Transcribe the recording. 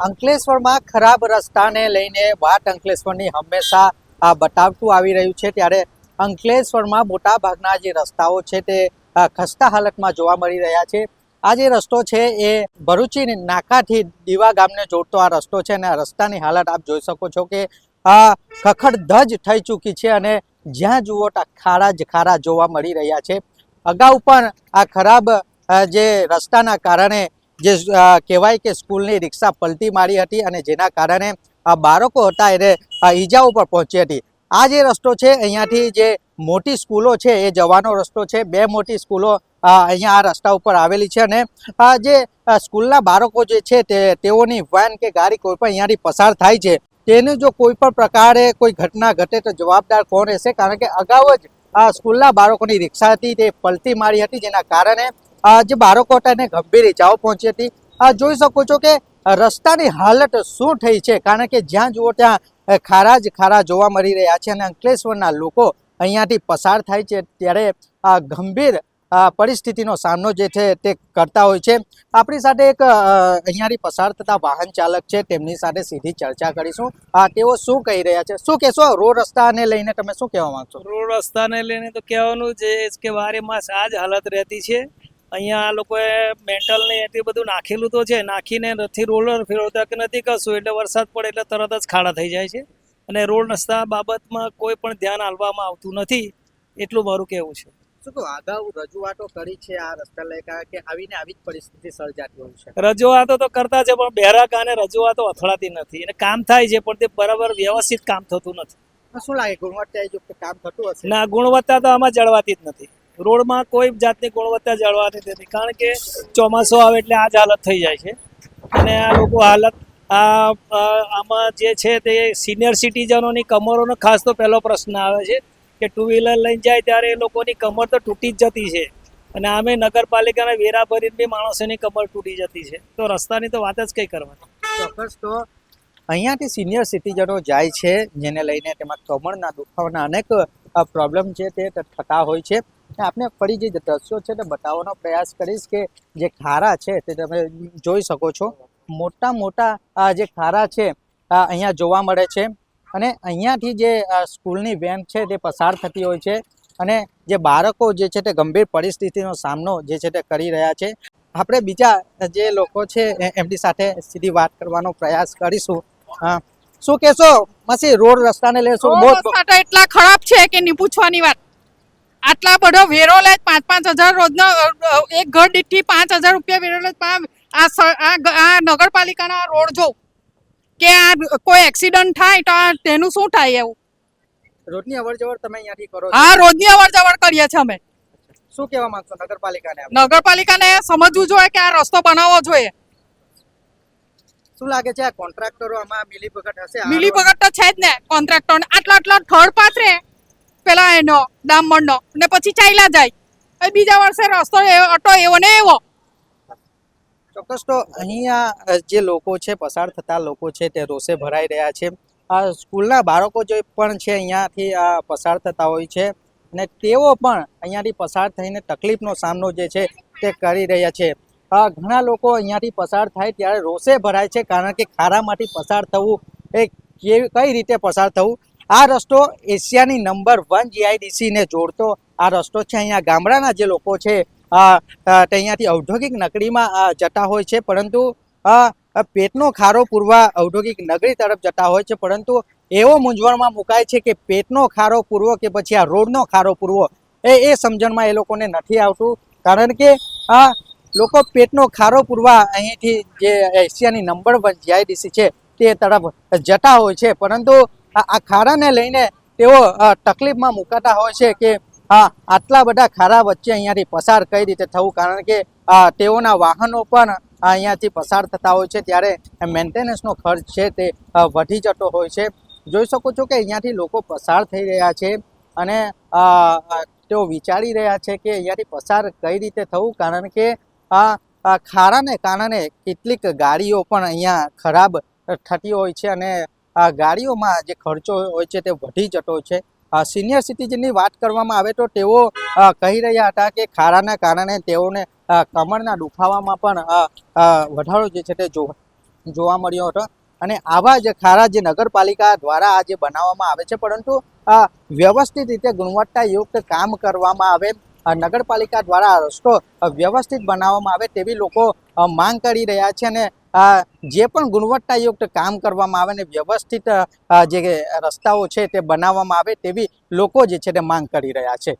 અંકલેશ્વરમાં ખરાબ રસ્તાને લઈને વાત અંકલેશ્વરની હંમેશા આ બતાવતું આવી રહ્યું છે. ત્યારે અંકલેશ્વરમાં મોટા ભાગના જે રસ્તાઓ છે તે ખસ્તા હાલતમાં જોવા મળી રહ્યા છે. આ જે રસ્તો છે એ ભરૂચી નાકાથી દીવા ગામને જોડતો આ રસ્તો છે અને આ રસ્તાની હાલત આપ જોઈ શકો છો કે આ ખખડધજ થઈ ચૂકી છે અને જ્યાં જુઓ ત્યાં ખારા જ ખારા જોવા મળી રહ્યા છે. અગાઉ પણ આ ખરાબ જે રસ્તાના કારણે જે કહેવાય કે સ્કૂલની રિક્ષા પલટી મારી હતી અને જેના કારણે આ બાળકો હતા એને આ ઈજાઓ પર પહોંચી હતી. આ જે રસ્તો છે, અહીંયાથી જે મોટી સ્કૂલો છે, એ જવાનો રસ્તો છે. બે મોટી સ્કૂલો અહીંયા આ રસ્તા ઉપર આવેલી છે અને જે સ્કૂલના બાળકો જે છે તે, તેઓની વેન કે ગાડી કોઈ પણ અહીંયાથી પસાર થાય છે. તેનું જો કોઈ પણ પ્રકારે કોઈ ઘટના ઘટે તો જવાબદાર કોણ રહેશે? કારણ કે અગાઉ જ સ્કૂલના બાળકોની રિક્ષા હતી તે પલટી મારી હતી, જેના કારણે જે બાળકો હતા એને ગંભીર ઇજાઓ પહોંચી હતી. આ જોઈ શકો છો કે રસ્તાની હાલત શું થઈ છે, કારણ કે જ્યાં જુઓ ત્યાં ખારા જ ખારા જોવા મળી રહ્યા છે અને અંકલેશ્વરના લોકો અહીંયાથી પસાર થાય છે. ત્યારે આ ગંભીર પરિસ્થિતિનો સામનો જે છે તે કરતા હોય છે. આપણી સાથે એક અહીંયાથી પસાર થતા વાહન ચાલક છે, તેમની સાથે સીધી ચર્ચા કરીશું. આ તેઓ શું કહી રહ્યા છે? શું કહેશો? રોડ રસ્તાને લઈને તમે શું કહેવા માંગશો? રોડ રસ્તાને લઈને તો કહેવાનું છે, કે વારે માસ આ જ હાલત રહેતી છે. અહીંયા આ લોકોએ મેન્ટલ ને એટલું બધું નાખેલું તો છે નાખીને નથી રોલર ફેરવતા કે નથી કશું એટલે વરસાદ પડે એટલે તરત જ ખાડા થઈ જાય છે. અને રોડ રસ્તા બાબતમાં કોઈ પણ ધ્યાન આપવામાં આવતું નથી એટલું મારું કહેવું છે. શું કહો અગાઉ રજૂઆતો કરી છે આ રસ્તા લઈ કે આવીને આવી જ પરિસ્થિતિ સર્જાતી હોય છે? રજૂઆતો તો કરતા છે પણ બહેરા કાને રજૂઆતો અથડાતી નથી. અને કામ થાય છે પણ તે બરાબર વ્યવસ્થિત કામ થતું નથી. શું લાગે ગુણવત્તા કામ થતું હશે? ના ગુણવત્તા તો આમાં જળવાતી જ નથી. રોડમાં કોઈ જાતની ગુણવત્તા જળવાતી નથી. કારણ કે ચોમાસું આવે એટલે આ જ હાલત થઈ જાય છે. અને આ લોકો હાલત, આ આમાં જે છે તે સિનિયર સિટીઝનોની કમરોનો ખાસ તો પહેલો પ્રશ્ન આવે છે કે ટુ વ્હીલર લઈને જાય ત્યારે એ લોકોની કમર તો તૂટી જ જતી છે. અને આમે નગરપાલિકાના વેરા ભરીને બી માણસોની કમર તૂટી જતી છે. તો રસ્તાની તો વાત જ કંઈ કરવાની. ચોક્કસ તો અહીંયાથી સિનિયર સિટીઝનો જાય છે, જેને લઈને તેમાં કમરના દુખાવાના અનેક પ્રોબ્લેમ છે ત- થતા હોય છે. અને આપને ફરી જે દ્રશ્યો છે તે બતાવવાનો પ્રયાસ કરીશ કે જે ખારા છે તે તમે જોઈ શકો છો. મોટા મોટા જે ખારા છે અહીંયા જોવા મળે છે. અને અહીંયાથી જે સ્કૂલની વેન છે તે પસાર થતી હોય છે. અને જે બાળકો જે છે તે ગંભીર પરિસ્થિતિનો સામનો જે છે તે કરી રહ્યા છે. આપણે બીજા જે લોકો છે એમની સાથે સીધી વાત કરવાનો પ્રયાસ કરીશું. હા. શું કહેશો? મસી રોડ રસ્તાને લેશો? એટલા ખરાબ છે કે નહીં? પૂછવાની વાત. આટલા બધો વેરો લે પાંચ પાંચ હજાર રોજનો એક ઘર દીઠથી પાંચ હજાર રૂપિયા વેરો લે. આ આ નગરપાલિકાના રોડ જો કે આ કોઈ એક્સિડન્ટ થાય તો તેનું શું થાય એવું? રોજની અવર જવર તમે અહીંયાથી કરો હા રોજની અવર જવર કરીએ છીએ અમે. શું કહેવા માંગશો નગરપાલિકાને નગરપાલિકાને સમજવું જોઈએ કે આ રસ્તો બનાવવો જોઈએ. શું લાગે છે આ કોન્ટ્રાક્ટરો આમાં મિલીભગત હશે? આ મિલી ભગત તો છે જ ને કોન્ટ્રાક્ટર આટલા આટલા થર્ડ પાથરે પેલા એનો ડામંડનો ને પછી ચાલ્યા જાય. બીજા વર્ષે રસ્તો અટો એવો ને એવો. ચોક્કસ તો અહીંયા જે લોકો છે, પસાર થતા લોકો છે, તે રોષે ભરાઈ રહ્યા છે. આ સ્કૂલના બાળકો જે પણ છે, અહીંયાથી આ પસાર થતા હોય છે. અને તેઓ પણ અહીંયાથી પસાર થઈને તકલીફનો સામનો જે છે, તે કરી રહ્યા છે. આ ઘણા લોકો અહીંયાથી પસાર થાય ત્યારે રોષે ભરાય છે, કારણ કે ખારામાંથી પસાર થવું એ કઈ રીતે પસાર થવું? આ રસ્તો એશિયાની નંબર વન જીઆઈડીસીને જોડતો આ રસ્તો છે. અહીંયા ગામડાના જે લોકો છે અહીંયાથી ઔદ્યોગિક નગરીમાં જતા હોય છે. પરંતુ પેટનો ખારો પૂરવા ઔદ્યોગિક નગરી તરફ જતા હોય છે. પરંતુ એવો મૂંઝવણમાં મુકાય છે કે પેટનો ખારો પૂરવો કે પછી આ રોડનો ખારો પૂરવો, એ એ સમજણમાં એ લોકોને નથી આવતું. કારણ કે, આ, લોકો પેટનો ખારો પૂરવા અહીંથી જે એશિયાની નંબર વન જીઆઈડીસી છે, તે તરફ જતા હોય છે. પરંતુ આ ખારાને લઈને તેઓ તકલીફમાં મુકાતા હોય છે કે હા આટલા બધા ખારા વચ્ચે અહીંયાથી પસાર કઈ રીતે થવું? કારણ કે તેઓના વાહનો પણ અહીંયાથી પસાર થતા હોય છે. ત્યારે મેન્ટેનન્સનો ખર્ચ છે તે વધી જતો હોય છે. જોઈ શકો છો કે અહીંયાથી લોકો પસાર થઈ રહ્યા છે અને તેઓ વિચારી રહ્યા છે કે અહીંયાથી પસાર કઈ રીતે થવું? કારણ કે, આ ખારાને કારણે કેટલીક ગાડીઓ પણ અહીંયા ખરાબ થતી હોય છે અને ગાડીઓમાં જે ખર્ચો હોય છે તે વધી જતો છે. સિનિયર સિટીઝનની વાત કરવામાં આવે તો તેઓ કહી રહ્યા હતા કે ખારાના કારણે તેઓને કમરના દુખાવામાં પણ વધારો જે છે તે જોવા મળ્યો હતો. અને આવા જ ખારા જે નગરપાલિકા દ્વારા આજે બનાવવામાં આવે છે, પરંતુ વ્યવસ્થિત રીતે ગુણવત્તાયુક્ત કામ કરવામાં આવે. નગરપાલિકા દ્વારા રસ્તો વ્યવસ્થિત બનાવવામાં આવે તેવી લોકો માંગ કરી રહ્યા છે અને જે પણ ગુણવત્તાયુક્ત કામ કરવામાં આવે ને વ્યવસ્થિત જે રસ્તાઓ છે તે બનાવવામાં આવે તેવી લોકો જે છે તે માંગ કરી રહ્યા છે.